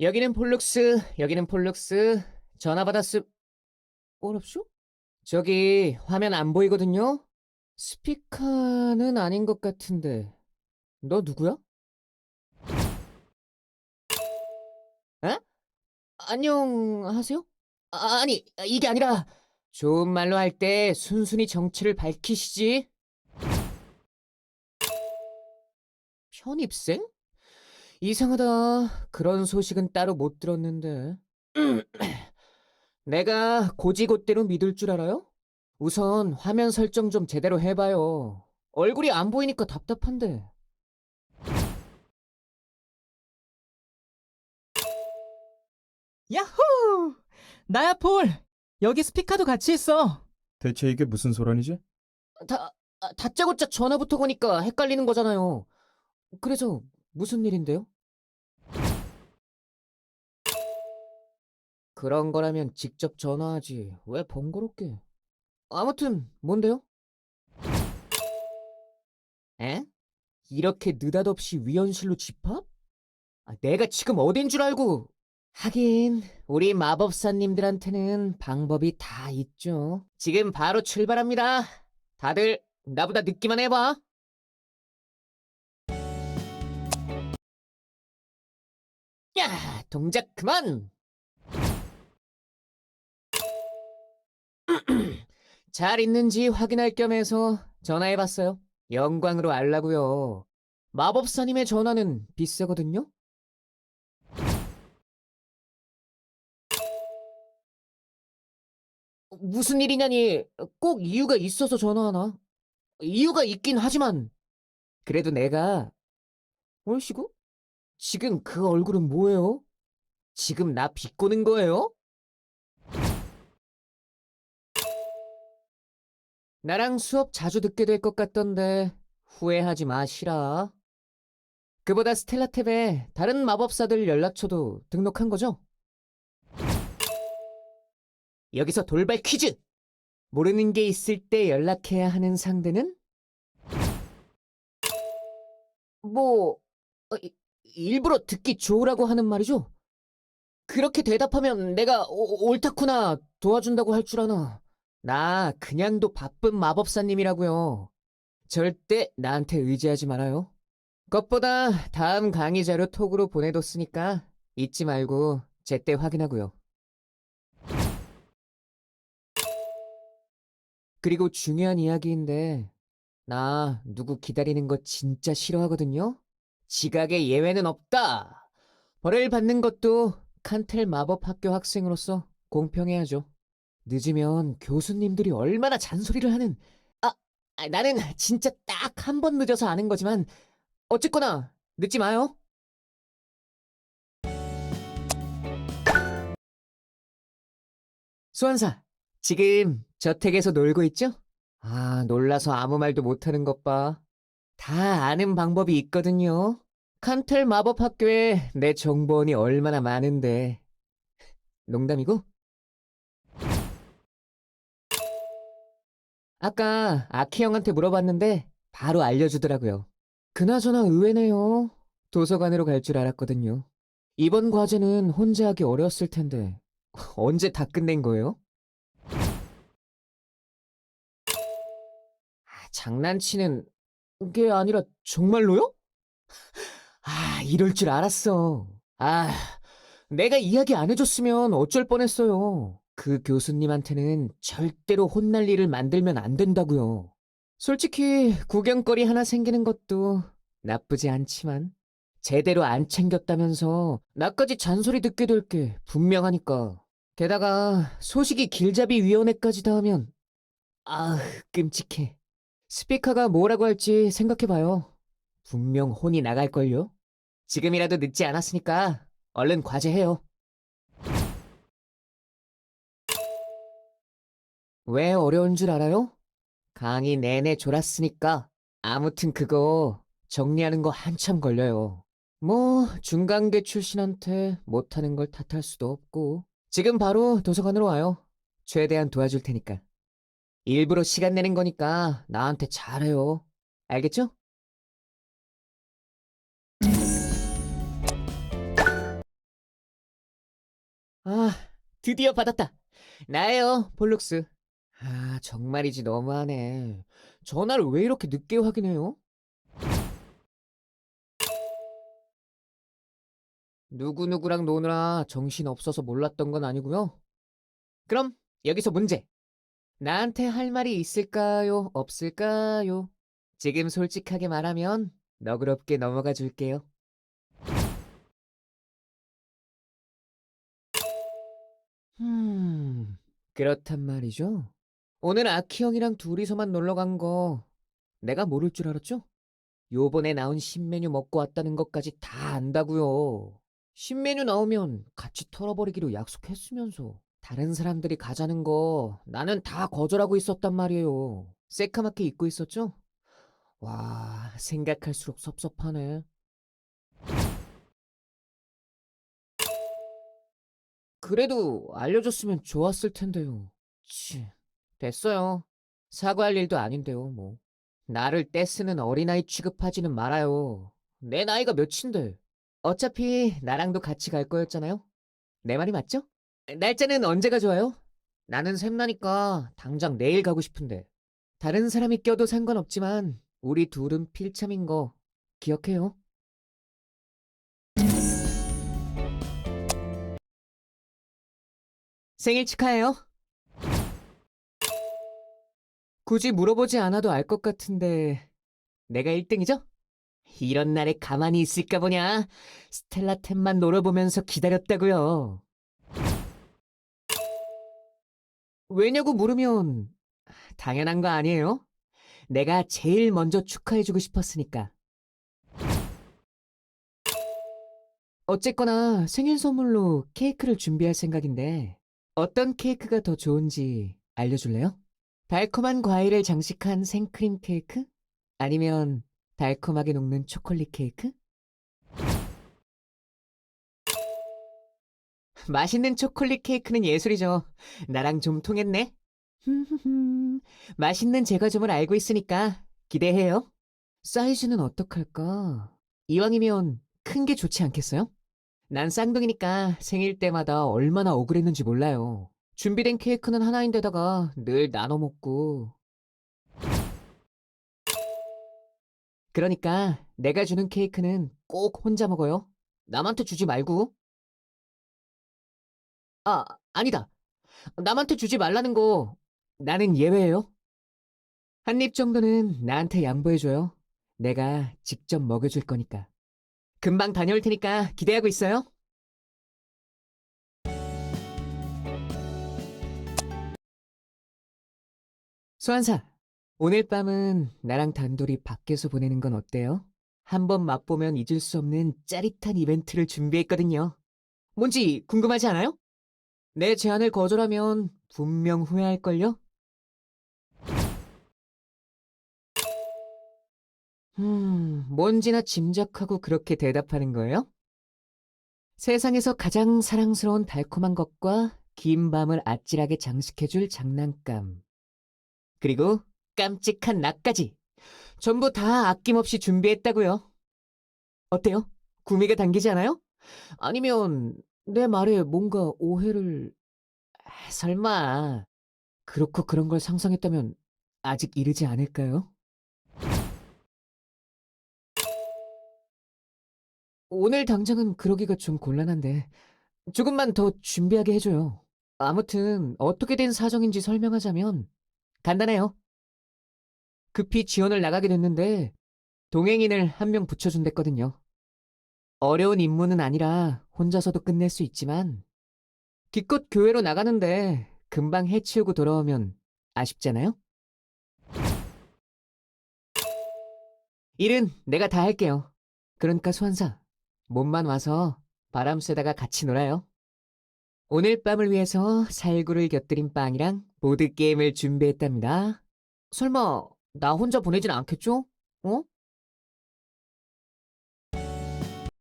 여기는 폴룩스, 여기는 폴룩스. 전화 받았음. 어렵쇼? 저기 화면 안 보이거든요? 스피커는 아닌 것 같은데. 너 누구야? 에? 안녕하세요? 아, 아니, 이게 아니라 좋은 말로 할 때 순순히 정체를 밝히시지. 편입생? 이상하다. 그런 소식은 따로 못 들었는데. 내가 고지곳대로 믿을 줄 알아요? 우선 화면 설정 좀 제대로 해봐요. 얼굴이 안 보이니까 답답한데. 야호! 나야 폴. 여기 스피커도 같이 있어. 대체 이게 무슨 소란이지? 다, 아, 다짜고짜 전화부터 거니까 헷갈리는 거잖아요. 그래서 무슨 일인데요? 그런 거라면 직접 전화하지. 왜 번거롭게? 아무튼 뭔데요? 에? 이렇게 느닷없이 위원실로 집합? 아, 내가 지금 어딘 줄 알고? 하긴 우리 마법사님들한테는 방법이 다 있죠. 지금 바로 출발합니다. 다들 나보다 늦기만 해봐. 야, 동작 그만. 잘 있는지 확인할 겸 해서 전화해봤어요. 영광으로 알라고요. 마법사님의 전화는 비싸거든요. 무슨 일이냐니 꼭 이유가 있어서 전화하나? 이유가 있긴 하지만 그래도 내가 얼씨구? 지금 그 얼굴은 뭐예요? 지금 나 비꼬는 거예요? 나랑 수업 자주 듣게 될 것 같던데 후회하지 마시라. 그보다 스텔라 탭에 다른 마법사들 연락처도 등록한 거죠? 여기서 돌발 퀴즈! 모르는 게 있을 때 연락해야 하는 상대는? 뭐, 어, 이- 일부러 듣기 좋으라고 하는 말이죠? 그렇게 대답하면 내가 오- 옳다구나 도와준다고 할 줄 아나. 나 그냥도 바쁜 마법사님이라고요. 절대 나한테 의지하지 말아요. 그것보다 다음 강의 자료 톡으로 보내뒀으니까 잊지 말고 제때 확인하고요. 그리고 중요한 이야기인데, 나 누구 기다리는 거 진짜 싫어하거든요? 지각에 예외는 없다! 벌을 받는 것도 칸텔 마법 학교 학생으로서 공평해야죠. 늦으면 교수님들이 얼마나 잔소리를 하는, 아, 아, 나는 진짜 딱 한 번 늦어서 아는 거지만, 어쨌거나, 늦지 마요. 수원사, 지금 저택에서 놀고 있죠? 아, 놀라서 아무 말도 못하는 것 봐. 다 아는 방법이 있거든요. 칸텔 마법 학교에 내 정보원이 얼마나 많은데. 농담이고? 아까 아키 형한테 물어봤는데 바로 알려주더라고요. 그나저나 의외네요. 도서관으로 갈 줄 알았거든요. 이번 과제는 혼자 하기 어려웠을 텐데 언제 다 끝낸 거예요? 아, 장난치는 게 아니라 정말로요? 아, 이럴 줄 알았어. 아, 내가 이야기 안 해줬으면 어쩔 뻔했어요. 그 교수님한테는 절대로 혼날 일을 만들면 안 된다고요. 솔직히 구경거리 하나 생기는 것도 나쁘지 않지만 제대로 안 챙겼다면서 나까지 잔소리 듣게 될 게 분명하니까. 게다가 소식이 길잡이 위원회까지 닿으면 아, 끔찍해. 스피커가 뭐라고 할지 생각해봐요. 분명 혼이 나갈걸요? 지금이라도 늦지 않았으니까 얼른 과제해요. 왜 어려운 줄 알아요? 강의 내내 졸았으니까. 아무튼 그거 정리하는 거 한참 걸려요. 뭐 중간계 출신한테 못하는 걸 탓할 수도 없고. 지금 바로 도서관으로 와요. 최대한 도와줄 테니까. 일부러 시간 내는 거니까 나한테 잘해요. 알겠죠? 아, 드디어 받았다. 나예요, 폴룩스. 아, 정말이지 너무하네. 전화를 왜 이렇게 늦게 확인해요? 누구누구랑 노느라 정신 없어서 몰랐던 건 아니고요. 그럼 여기서 문제. 나한테 할 말이 있을까요? 없을까요? 지금 솔직하게 말하면 너그럽게 넘어가 줄게요. 음, 그렇단 말이죠. 오늘 아키 형이랑 둘이서만 놀러 간 거 내가 모를 줄 알았죠? 요번에 나온 신메뉴 먹고 왔다는 것까지 다 안다고요. 신메뉴 나오면 같이 털어버리기로 약속했으면서 다른 사람들이 가자는 거 나는 다 거절하고 있었단 말이에요. 새카맣게 잊고 있었죠? 와, 생각할수록 섭섭하네. 그래도 알려줬으면 좋았을 텐데요. 치, 됐어요. 사과할 일도 아닌데요, 뭐. 나를 떼쓰는 어린아이 취급하지는 말아요. 내 나이가 몇인데. 어차피 나랑도 같이 갈 거였잖아요. 내 말이 맞죠? 날짜는 언제가 좋아요? 나는 샘나니까 당장 내일 가고 싶은데. 다른 사람이 껴도 상관없지만 우리 둘은 필참인 거 기억해요. 생일 축하해요. 굳이 물어보지 않아도 알 것 같은데 내가 1등이죠? 이런 날에 가만히 있을까 보냐. 스텔라템만 놀아보면서 기다렸다고요. 왜냐고 물으면 당연한 거 아니에요? 내가 제일 먼저 축하해주고 싶었으니까. 어쨌거나 생일 선물로 케이크를 준비할 생각인데 어떤 케이크가 더 좋은지 알려줄래요? 달콤한 과일을 장식한 생크림 케이크? 아니면 달콤하게 녹는 초콜릿 케이크? 맛있는 초콜릿 케이크는 예술이죠. 나랑 좀 통했네. 맛있는 제과점을 알고 있으니까 기대해요. 사이즈는 어떡할까? 이왕이면 큰 게 좋지 않겠어요? 난 쌍둥이니까 생일 때마다 얼마나 억울했는지 몰라요. 준비된 케이크는 하나인데다가 늘 나눠 먹고. 그러니까 내가 주는 케이크는 꼭 혼자 먹어요. 남한테 주지 말고. 아, 아니다. 남한테 주지 말라는 거 나는 예외예요. 한 입 정도는 나한테 양보해줘요. 내가 직접 먹여줄 거니까. 금방 다녀올 테니까 기대하고 있어요. 소환사, 오늘 밤은 나랑 단둘이 밖에서 보내는 건 어때요? 한번 맛보면 잊을 수 없는 짜릿한 이벤트를 준비했거든요. 뭔지 궁금하지 않아요? 내 제안을 거절하면 분명 후회할걸요? 음, 뭔지나 짐작하고 그렇게 대답하는 거예요? 세상에서 가장 사랑스러운 달콤한 것과 긴 밤을 아찔하게 장식해줄 장난감. 그리고 깜찍한 낙까지. 전부 다 아낌없이 준비했다고요. 어때요? 구미가 당기지 않아요? 아니면 내 말에 뭔가 오해를... 아, 설마 그렇고 그런 걸 상상했다면 아직 이르지 않을까요? 오늘 당장은 그러기가 좀 곤란한데 조금만 더 준비하게 해줘요. 아무튼 어떻게 된 사정인지 설명하자면 간단해요. 급히 지원을 나가게 됐는데 동행인을 한 명 붙여준댔거든요. 어려운 임무는 아니라 혼자서도 끝낼 수 있지만 기껏 교회로 나가는데 금방 해치우고 돌아오면 아쉽잖아요? 일은 내가 다 할게요. 그러니까 소환사, 몸만 와서 바람 쐬다가 같이 놀아요. 오늘 밤을 위해서 살구를 곁들인 빵이랑 보드게임을 준비했답니다. 설마 나 혼자 보내진 않겠죠? 어?